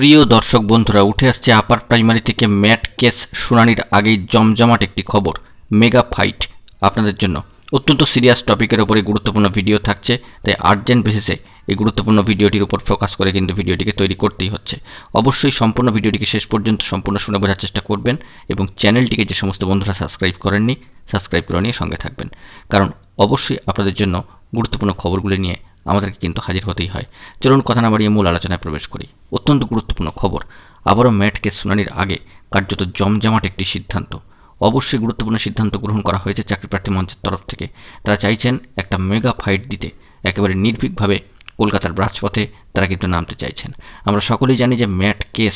প্রিয় দর্শক বন্ধুরা, উঠে আসছে আপার প্রাইমারি থেকে ম্যাট কেস শুনানির আগেই জমজমাট একটি খবর, মেগা ফাইট আপনাদের জন্য। অত্যন্ত সিরিয়াস টপিকের ওপরে গুরুত্বপূর্ণ ভিডিও থাকছে, তাই আর্জেন্ট বেসিসে এই গুরুত্বপূর্ণ ভিডিওটির উপর ফোকাস করে কিন্তু ভিডিওটিকে তৈরি করতেই হচ্ছে। অবশ্যই সম্পূর্ণ ভিডিওটিকে শেষ পর্যন্ত সম্পূর্ণ শুনে বোঝার চেষ্টা করবেন এবং চ্যানেলটিকে যে সমস্ত বন্ধুরা সাবস্ক্রাইব করেননি সাবস্ক্রাইব করে নিয়ে সঙ্গে থাকবেন। কারণ অবশ্যই আপনাদের জন্য গুরুত্বপূর্ণ খবরগুলি নিয়ে আমাদেরকে কিন্তু হাজির হতেই হয়। চলুন কথা না বাড়িয়ে মূল আলোচনায় প্রবেশ করি। অত্যন্ত গুরুত্বপূর্ণ খবর। আবারও ম্যাট কেস শুনানির আগে কার্যত জমজমাট একটি সিদ্ধান্ত। অবশ্যই গুরুত্বপূর্ণ সিদ্ধান্ত গ্রহণ করা হয়েছে চাকরি প্রার্থী মঞ্চের তরফ থেকে। তারা চাইছেন একটা মেগা ফাইট দিতে। একেবারে নির্ভীকভাবে কলকাতার রাজপথে তারা কিন্তু নামতে চাইছেন। আমরা সকলেই জানি যে ম্যাট কেস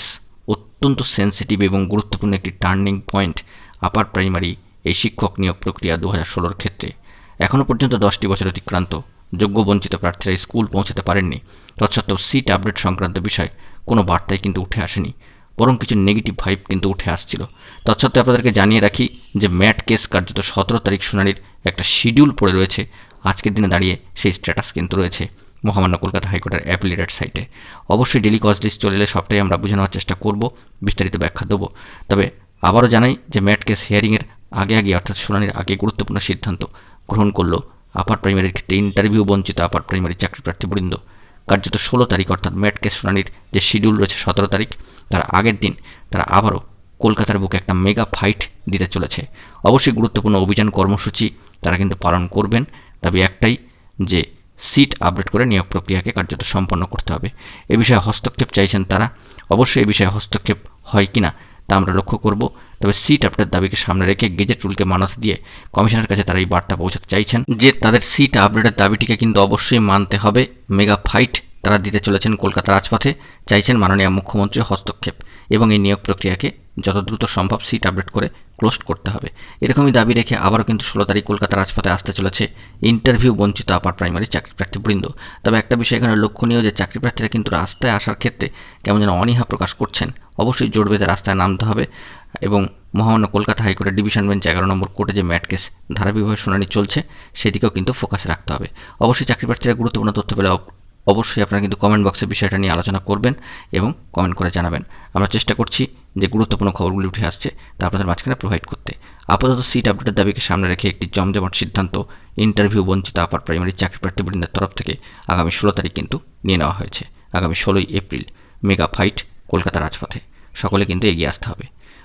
অত্যন্ত সেন্সিটিভ এবং গুরুত্বপূর্ণ একটি টার্নিং পয়েন্ট, আপার প্রাইমারি এই শিক্ষক নিয়োগ প্রক্রিয়া দু হাজার ষোলোর ক্ষেত্রে। এখনও পর্যন্ত দশটি বছর অতিক্রান্ত। যোগ্য বঞ্চিত প্রার্থীরা স্কুল পৌঁছাতে পারেননি। তৎসত্ত্বেও সিট আপডেট সংক্রান্ত বিষয় কোনো বার্তাই কিন্তু উঠে আসেনি। বরং কিছু নেগেটিভ ভাইব কিন্তু উঠে আসছিল। তৎসত্ত্বেও আপনাদেরকে জানিয়ে রাখি যে ম্যাট কেস কার্যত সতেরো তারিখ শুনানির একটা শিডিউল পড়ে রয়েছে। আজকের দিনে দাঁড়িয়ে সেই স্ট্যাটাস কিন্তু রয়েছে মহামান্য কলকাতা হাইকোর্টের অ্যাপিলেটেড সাইটে অবশ্যই ডেলি কজ লিস্ট চলে এলে সবটাই আমরা বুঝে নেওয়ার চেষ্টা করব, বিস্তারিত ব্যাখ্যা দেবো। তবে আবারও জানাই যে ম্যাট কেস হিয়ারিংয়ের আগে আগে, অর্থাৎ শুনানির আগে গুরুত্বপূর্ণ সিদ্ধান্ত গ্রহণ করল আপার প্রাইমারির ক্ষেত্রে ইন্টারভিউ বঞ্চিত আপার প্রাইমারি চাকরি প্রার্থীবৃন্দ। কার্যত ষোলো তারিখ অর্থাৎ ম্যাটকে শুনানির যে শিডিউল রয়েছে সতেরো তারিখ, তার আগের দিন তারা আবারও কলকাতার বুকে একটা মেগা ফাইট দিতে চলেছে। অবশ্যই গুরুত্বপূর্ণ অভিযান কর্মসূচি তারা কিন্তু পালন করবেন। দাবি একটাই যে সিট আপডেট করে নিয়োগ প্রক্রিয়াকে কার্যত সম্পন্ন করতে হবে। এ বিষয়ে হস্তক্ষেপ চাইছেন তারা। অবশ্যই এ বিষয়ে হস্তক্ষেপ হয় কিনা তা আমরা লক্ষ্য করব। তবে সিট আপডেট দাবিকে সামনে রেখে গেজেট রুলকে মানত দিয়ে কমিশনের কাছে তারা এই বার্তা পৌঁছাতে চাইছেন যে তাদের সিট আপডেটের দাবিটিকে কিন্তু অবশ্যই মানতে হবে। মেগা ফাইট তারা দিতে চলেছেন কলকাতা রাজপথে, চাইছেন মাননীয় মুখ্যমন্ত্রীর হস্তক্ষেপ এবং এই নিয়োগ প্রক্রিয়াকে যত দ্রুত সম্ভব সিট আপডেট করে ক্লোজ করতে হবে। এরকমই দাবি রেখে আবারও কিন্তু ষোলো তারিখ কলকাতা রাজপথে আসতে চলেছে ইন্টারভিউ বঞ্চিত আপার প্রাইমারি চাকরি প্রার্থীবৃন্দ তবে একটা বিষয় এখানে লক্ষণীয় যে চাকরি প্রার্থীরা কিন্তু রাস্তায় আসার ক্ষেত্রে কেমন যেন অনীহা প্রকাশ করছেন। অবশ্যই জোর বেঁধে রাস্তায় নামতে হবে এবং মহামান্য কলকাতা হাইকোর্টের ডিভিশন বেঞ্চ এগারো নম্বর কোর্টে যে ম্যাট কেস ধারাবাহিকভাবে শুনানি চলছে, সেদিকেও কিন্তু ফোকাসে রাখতে হবে। অবশ্যই চাকরি প্রার্থীরা গুরুত্বপূর্ণ তথ্য পেলে অবশ্যই আপনারা কিন্তু কমেন্ট বক্সে বিষয়টা নিয়ে আলোচনা করবেন এবং কমেন্ট করে জানাবেন। আমরা চেষ্টা করছি যে গুরুত্বপূর্ণ খবরগুলি উঠে আসছে তা আপনাদের মাঝখানে প্রোভাইড করতে। আপাতত সিট আপডেটের দাবিকে সামনে রেখে একটি জমজমাট সিদ্ধান্ত ইন্টারভিউ বঞ্চিত আপার প্রাইমারি চাকরি প্রার্থীবৃন্দের তরফ থেকে আগামী ষোলো তারিখ কিন্তু নিয়ে নেওয়া হয়েছে। আগামী ষোলোই এপ্রিল মেগা ফাইট কলকাতা রাজপথে। সকলে কিন্তু এগিয়ে আসতে হবে।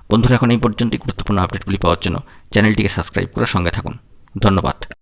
বন্ধুরা, এখন এই পর্যন্তই গুরুত্বপূর্ণ আপডেটগুলি পাওয়ার জন্য চ্যানেলটিকে সাবস্ক্রাইব করে সঙ্গে থাকুন। ধন্যবাদ।